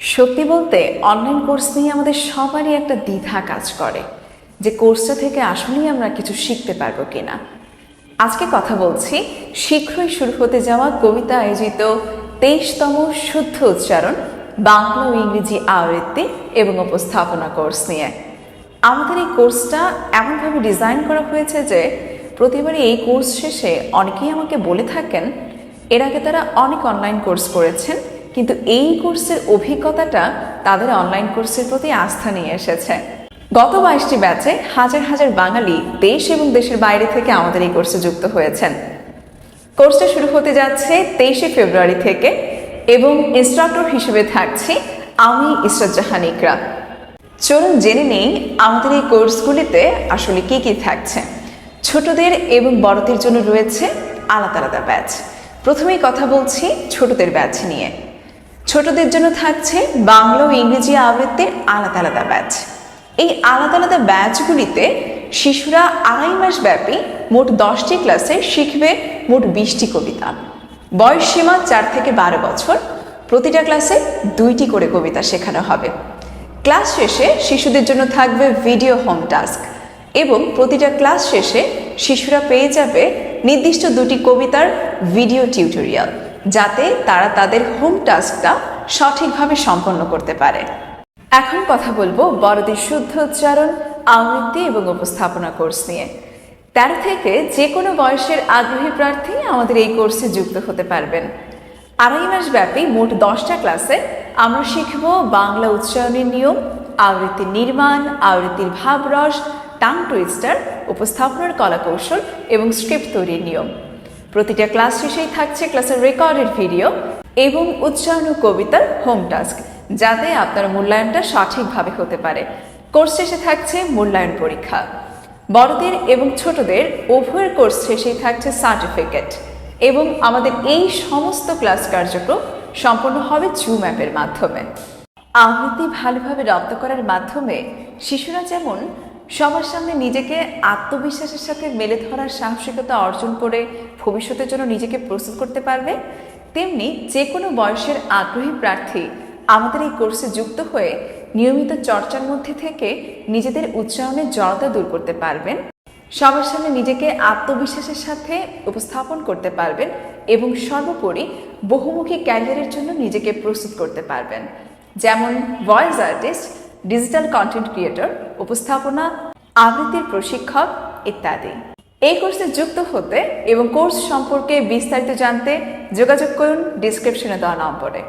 সত্যি বলতে online course নিয়ে আমাদের সবারই একটা দ্বিধা কাজ করে যে কোর্সটা থেকে আসলেই আমরা কিছু শিখতে পারব কিনা। আজকে কথা বলছি, শীঘ্রই শুরু হতে যাওয়া কবিতা আয়োজিত তেইশতম শুদ্ধ উচ্চারণ, বাংলা ও ইংরেজি আবৃত্তি এবং উপস্থাপনা কোর্স নিয়ে। আমাদের এই কোর্সটা এমনভাবে ডিজাইন করা হয়েছে যে, প্রতিবারই এই কোর্স শেষে অনেকেই আমাকে বলে থাকেন, এর আগে তারা অনেক অনলাইন কোর্স করেছেন কিন্তু এই কোর্সের অভিজ্ঞতাটা তাদের অনলাইন কোর্সের প্রতি আস্থা নিয়ে এসেছে। গত বাইশটি ব্যাচে হাজার হাজার বাঙালি দেশ এবং দেশের বাইরে থেকে আমাদের এই কোর্সে যুক্ত হয়েছেন। কোর্সটা শুরু হতে যাচ্ছে তেইশে ফেব্রুয়ারি থেকে এবং ইনস্ট্রাক্টর হিসেবে থাকছি আমি ইসরাত জাহান ইকরা চলুন জেনে নেই আমাদের এই কোর্সগুলিতে আসলে কি কি থাকছে। ছোটদের এবং বড়দের জন্য রয়েছে আলাদা আলাদা ব্যাচ প্রথমেই কথা বলছি ছোটদের ব্যাচ নিয়ে। ছোটদের জন্য থাকছে বাংলা ও ইংরেজি আবৃত্তির আলাদা আলাদা ব্যাচ। এই আলাদা আলাদা ব্যাচগুলিতে শিশুরা আড়াই মাস ব্যাপী মোট দশটি ক্লাসে শিখবে মোট বিশটি কবিতা। বয়স সীমা চার থেকে বারো বছর। প্রতিটা ক্লাসে দুইটি করে কবিতা শেখানো হবে। ক্লাস শেষে শিশুদের জন্য থাকবে ভিডিও হোম টাস্ক এবং প্রতিটা ক্লাস শেষে শিশুরা পেয়ে যাবে নির্দিষ্ট দুটি কবিতার ভিডিও টিউটোরিয়াল। যাতে তারা তাদের হোম টাস্কটা সঠিকভাবে সম্পন্ন করতে পারে। এখন কথা বলব বড়দের শুদ্ধ উচ্চারণ, আবৃত্তি এবং উপস্থাপনা কোর্স নিয়ে। তেরো থেকে যে কোনো বয়সের আগ্রহী প্রার্থী আমাদের এই কোর্সে যুক্ত হতে পারবেন। আড়াই মাস ব্যাপী মোট দশটা ক্লাসে আমরা শিখব বাংলা উচ্চারণের নিয়ম, আবৃত্তির নির্মাণ, আবৃত্তির ভাবরস টাং টুইস্টার উপস্থাপনার কলাকৌশল এবং স্ক্রিপ্ট তৈরির নিয়ম। প্রতিটা ক্লাস শেষেই থাকছে ক্লাসের রেকর্ডেড ভিডিও এবং উচ্চারণ ও কবিতার হোম টাস্ক, যাতে আপনার মূল্যায়নটা সঠিকভাবে হতে পারে। কোর্স শেষে থাকছে মূল্যায়ন পরীক্ষা। বড়দের এবং ছোটদের উভয়ের কোর্স শেষেই থাকছে সার্টিফিকেট এবং আমাদের এই সমস্ত ক্লাস কার্যক্রম সম্পন্ন হবে জুম অ্যাপের মাধ্যমে। আবৃত্তি ভালোভাবে রপ্ত করার মাধ্যমে শিশুরা যেমন সবার সামনে নিজেকে আত্মবিশ্বাসের সাথে মেলে ধরার সাহসিকতা অর্জন করে ভবিষ্যতের জন্য নিজেকে প্রস্তুত করতে পারবে। তেমনি যে কোনো বয়সের আগ্রহী প্রার্থী আমাদের এই কোর্সে যুক্ত হয়ে নিয়মিত চর্চার মধ্যে থেকে নিজেদের উচ্চারণের জড়তা দূর করতে পারবেন। সবার সামনে নিজেকে আত্মবিশ্বাসের সাথে উপস্থাপন করতে পারবেন এবং সর্বোপরি বহুমুখী ক্যারিয়ারের জন্য নিজেকে প্রস্তুত করতে পারবেন। যেমন voice artist digital content creator উপস্থাপনা, আবৃত্তির প্রশিক্ষক ইত্যাদি। এই কোর্সে যুক্ত হতে এবং কোর্স সম্পর্কে বিস্তারিত জানতে যোগাযোগ করুন ডিসক্রিপশনে দেওয়া নম্বরে।